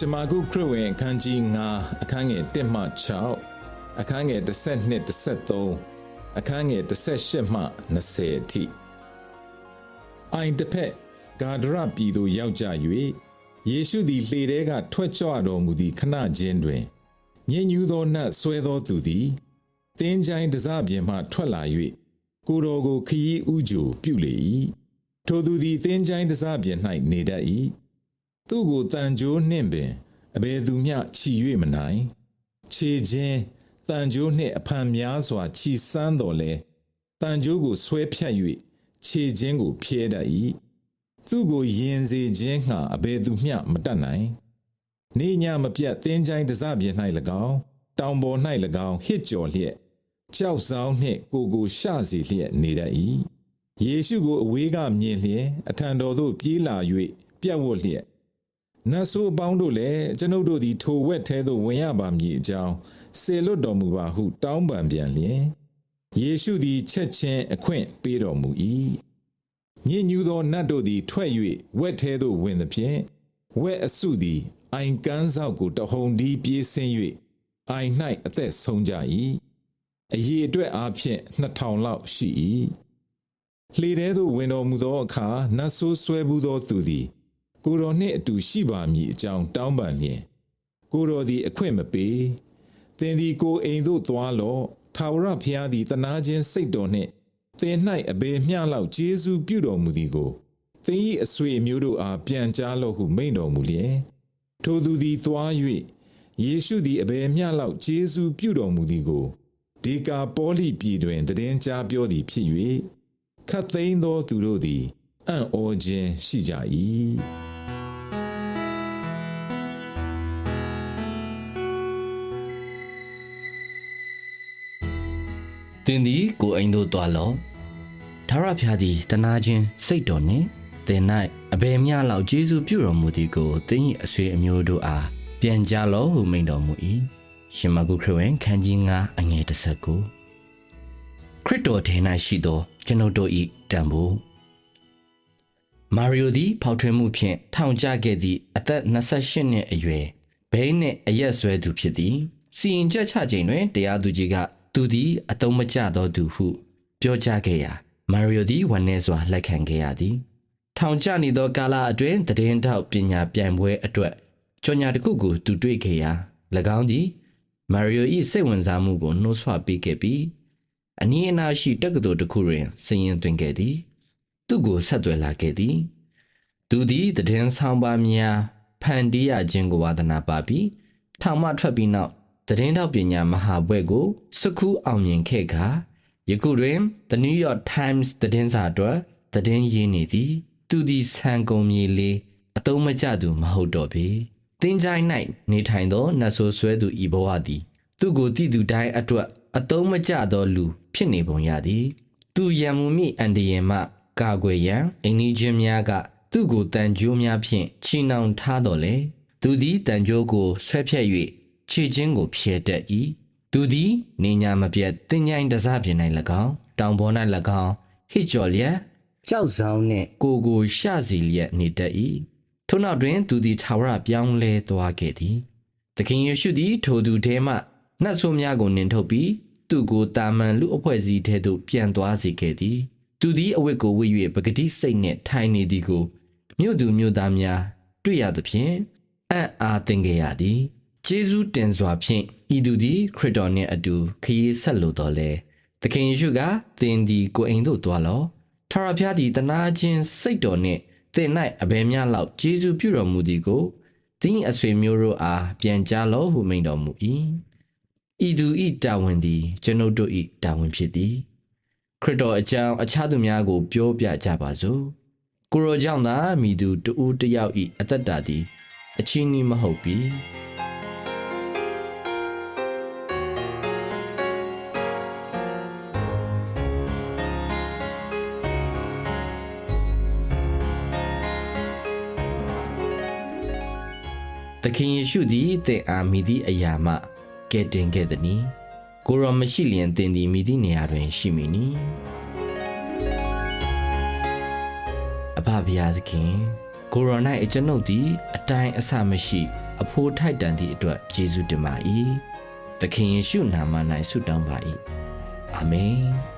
ရှမာကုခရစ်ဝင်အခန်းကြီး9အခန်းငယ်1မှ6အခန်းငယ်12 13အခန်းငယ်18မှ20အထိအိုင်တစ်ဖက်ဂါဒရပြည်သို့ရောက်ကြ၍ယေရှုသည်လှေထဲကထွက်ကြွတော်မူသည့်ခဏချင်းတွင်ညင်ညူးသောနတ်ဆွဲသောသူသည်တင်းချိုင်းတစပြင်မှထွက်လာ၍ကိုယ်တော်ကိုခရီးဥကြိုပြုလေ၏ထိုသူသည်တင်းချိုင်းတစပြင်၌နေတတ်၏ သူ့ကိုတန်ကြိုးနှင့်ပင်အဘယ်သူမျှချီ၍မနိုင်ခြေချင်းတန်ကြိုးနှင့်အဖန်များစွာချီစမ်းတော်လဲတန်ကြိုးကိုဆွဲဖြတ်၍ခြေချင်းကိုဖြဲတတ်၏သူ့ကိုယင်စေခြင်းငှာအဘယ်သူမျှမတတ်နိုင်နေညမပြတ်တင်းချိုင်းတစပြင်၌၎င်းတောင်ပေါ်၌၎င်းဟစ်ကြော်လျက်ကြောက်ဆောင်နှင့်ကိုကိုရှစီလျက်နေတတ်၏ယေရှုကိုအဝေးကမြင်လျက်အထံတော်သို့ပြေးလာ၍ပြတ်ဝတ်လျက် နတ်ဆိုးအပေါင်းတို့လည်းကျွန်ုပ်တို့သည်ထိုဝက်ထဲသို့ဝင်ရပါမည်အကြောင်းဆေလွတ်တော်မူပါဟုတောင်းပန်ပြန်လျင်ယေရှုသည်ချက်ချင်းအခွင့်ပေးတော်မူ၏ညဉ့်ညူသောနတ်တို့သည်ထွက်၍ဝက်ထဲသို့ဝင်သဖြင့်ဝက်အစုသည်အိုင်ကန်းဆောက်ကိုတဟုန်ဒီပြေးဆင်း၍အိုင်၌အသက်ဆုံးကြ၏အရေအတွက်အားဖြင့်2000လောက်ရှိ၏လှေထဲသို့ဝင်တော်မူသောအခါနတ်ဆိုးဆွဲဘူးသောသူသည် ကိုယ်တော်နှင့်အတူရှိပါမည်အကြောင်းတောင်းပန်လျင်ကိုယ်တော်သည်အခွင့်မပေးသင်သည်ကိုယ်အိမ်သို့သွားလော့ထာဝရဘုရားသည်တနာခြင်းစိတ်တော်နှင့်သင်၌အဘယ်မျှလောက်ကျေးဇူးပြုတော်မူသည်ကိုသင်၏အဆွေအမျိုးတို့အားပြန်ကြားလော့ဟုမိန့်တော်မူလျင်ထိုသူသည်သွား၍ယေရှုသည်အဘယ်မျှလောက်ကျေးဇူးပြုတော်မူသည်ကိုဒီကာပေါလိပြည်တွင်တည်င်းကြားပြောသည်ဖြစ်၍ခတ်သိမ်းသောသူတို့သည်အံ့ဩခြင်းရှိကြ၏။ သင်သည်ကိုယ်အိမ်သို့သွားလော့ထာဝရဘုရားသည်တနာခြင်းစိတ်တော်နှင့်သင်၌အဘယ်မျှလောက်ကျေးဇူးပြုတော်မူသည်ကိုသင်၏အဆွေအမျိုးတို့အားပြန်ကြားလော့ဟုမိန့်တော်မူ၏ရှင်မဂုခရစ်ဝင်ခန်းကြီး9အငယ်19ခရစ်တော်ထဲ၌ရှိသောကျွန်ုပ်တို့၏တန်ဖိုးမာရီယိုသည်ဖောက်ထွင်းမှုဖြင့်ထောင်ကျခဲ့သည့်အသက်28နှစ်အရွယ်ဘိန်းနှင့်အရက်ဆွဲသူဖြစ်သည်စီရင်ချက်ချချိန်တွင်တရားသူကြီးက သူသည်အတုံးမကျသောသူဟုပြောကြားခဲ့ရာမာရီယိုသည်ဝမ်းနည်းစွာလက်ခံခဲ့ရသည်ထောင်ကျနေသောကာလအတွင်းတည်င်းထောက်ပညာပြိုင်ပွဲအတွက်ကြော်ညာတစ်ခုကိုသူတွေ့ခဲ့ရာ၎င်းသည်မာရီယို၏စိတ်ဝင်စားမှုကိုနှိုးဆွပေးခဲ့ပြီးအနည်းအနားရှိတက္ကသိုလ်တစ်ခုတွင်စည်ရင်သွင်းခဲ့သည် သူ့ကိုဆက်သွယ်လာခဲ့သည် သူသည်တည်င်းဆောင်ပါများဖန်တီးရခြင်းကိုဝါသနာပါပြီးထောင်မှထွက်ပြီးနောက် တည်င်းထောက်ပညာမဟာဘွဲ့ကိုစကူးအောင်မြင်ခဲ့ခါယခုတွင် The New York Times တည်င်းစာအတွက်တည်င်းရေးနေသည် သူသည်ဆန်ကုန်မြေလေးအတုံးမကျသူမဟုတ်တော့ပေတင်းကြိုင်း၌နေထိုင်သောနတ်ဆိုးဆွဲသူဤဘဝသည် သူကိုတည်သူတိုင်းအတွက်အတုံးမကျသောလူ ဖြစ်နေပုံရသည် သူရံမှုမိအန်ဒီယံမှ ကာကွယ်ရန်အိမ်နီးချင်းများက သူ့ကိုတန်ကြိုးများဖြင့်ချီနှောင်ထားတော်လေသူသည်တန်ကြိုးကိုဆွဲဖြတ်၍ ခြေချင်းကိုဖြဲတတ်၏သူသည်နေညာမပြတ်တင်ញိုင်းတစားပြင်၌၎င်းတောင်ပေါ်၌၎င်းဟစ်ကြော်လျက်ကြောက်ဆောင်နှင့်ကိုယ်ကိုရှစီလျက်နေတတ်၏ထို့နောက်တွင်သူသည်ထာဝရပြောင်းလဲသွားခဲ့သည်သခင်ယေရှုသည်ထိုသူထဲမှနတ်ဆိုးများကိုနှင်ထုတ်ပြီးသူ့ကိုတာမန်လူအဖွဲ့အစည်းထဲသို့ပြန်သွားစေခဲ့သည်သူသည်အဝတ်ကိုဝတ်၍ပဂတိစိတ်နှင့်ထိုင်နေသည်ကိုမြို့သူမြို့သားများတွေ့ရသဖြင့်အံ့အားသင်ခဲ့ရသည် ကျေးဇူးတင်စွာဖြင့်ဤသူသည်ခရစ်တော်နှင့်အတူခရီးဆက်လိုတော်လဲသခင်ယေရှုကသင်သည်ကိုယ်အိမ်သို့သွားလော့ထာဝရဘုရားသည်တနာခြင်းစိတ်တော်နှင့်သင်၌အဘယ်မျှလောက်ကျေးဇူးပြုတော်မူသည်ကိုသင်၏အဆွေမျိုးတို့အားပြန်ကြားလော့ဟုမိန့်တော်မူ၏ဤသူ၏တာဝန်သည်ကျွန်ုပ်တို့၏တာဝန်ဖြစ်သည်ခရစ်တော်အကြောင်းအခြားသူများကို ပြောပြကြပါစို့ကိုရောကြောင့်သာမိသူတူဦးတစ်ယောက်ဤအသက်တာသည်အချင်းနီးမဟုတ်ပြီ သခင်ယေရှုသည်သင်အားမိသည့်အရာမှကဲတင်ခဲ့သည်။ကိုရောမရှိလျင်သင်သည်မိသည့်နေရာတွင်ရှိမည်နီ။အဖဗျာသခင်ကိုရော၌အကျွန်ုပ်သည်အတိုင်းအဆမရှိ အဖိုးထိုက်တန်သည့်အတွက်ယေရှုတင်ပါ၏။သခင်ယေရှုနာမ၌ဆုတောင်းပါ၏။အာမင်။